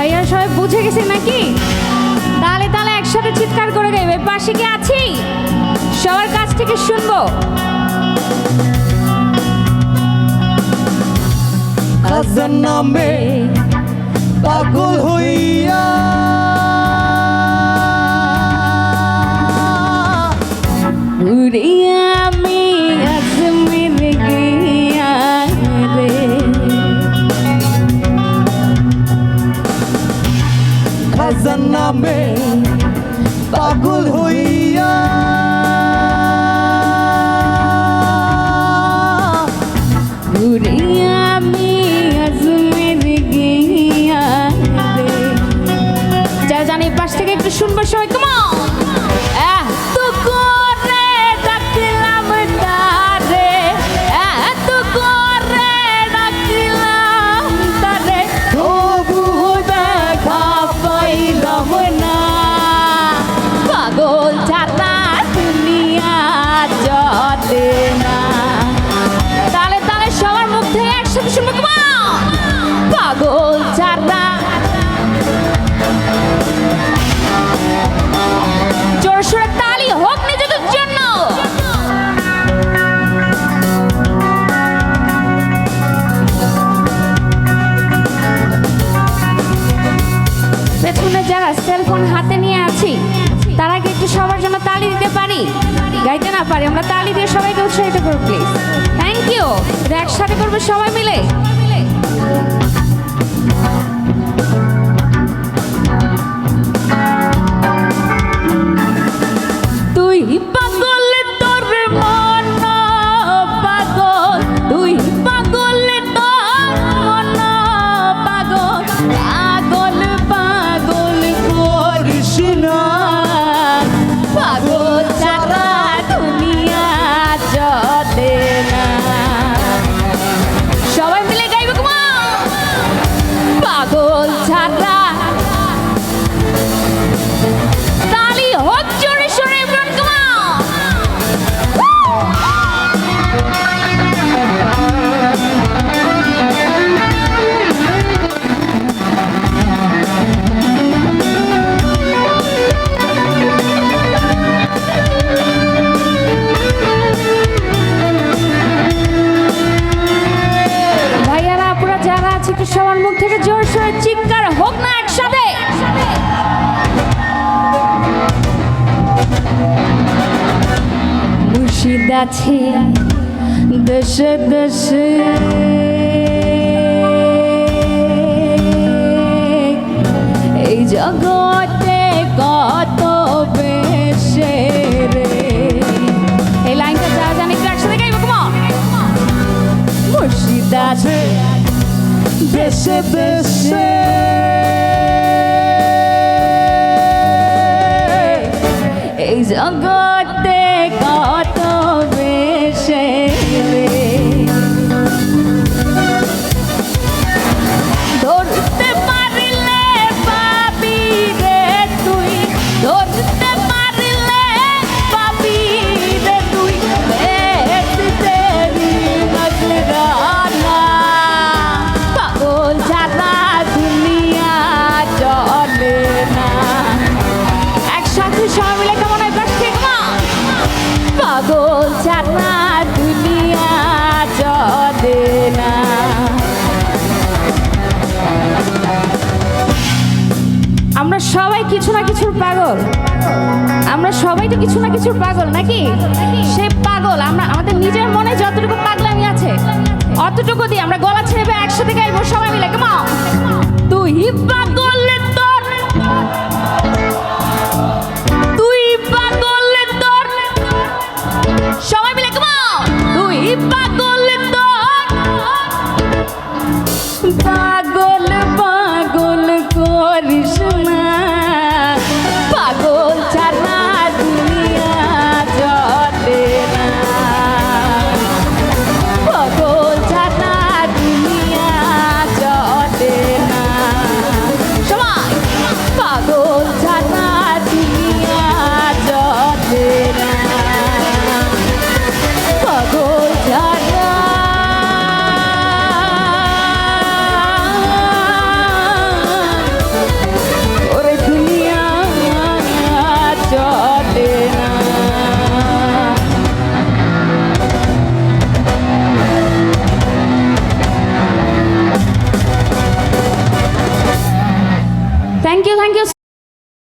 ভাইয়া সবাই বুঝে গেছে নাকি? তাহলে তাহলে একসাথে চিৎকার করে গাইবে। পাশে কি আছি? সবার কাছ থেকে শুনব। নামে পাগল হইয়া খাজার নামে পাগল হইয়া যারা সেলফোন হাতে নিয়ে আছি। তারা কি একটু সবার জন্য তালি দিতে পারি? গাইতে না পারি, আমরা তালি দিয়ে সবাইকে উৎসাহিত করব প্লিজ থ্যাংক ইউ একসাথে করব সবাই মিলে? মুর্শিদ দেশে দেশে। এই জগতে কত বেশে রে। এই লাইনটা যারা জানি একসাথে গাইবো কমন মুর্শিদ আছে। দেশে দেশে। এই জগতে কত রে ধরতে পারলে পাবি রে তুই। ধরতে পারলে পাবি রে তুই। দেখতে নজরানা পাগল ছাড়া দুনিয়া চলে না। একসাথে সবাই মিলে কেমন হয়? পাগল ছাড়া আমরা সবাই কিছু না কিছুর পাগল। আমরা সবাই তো কিছু না কিছুর পাগল, নাকি? সে পাগল। আমরা, আমাদের নিজের মনে যতটুকু পাগলামি আছে, অতটুকু দিয়ে আমরা গলা ছেড়ে একসাথে গাইবো, সবাই মিলে কেমন París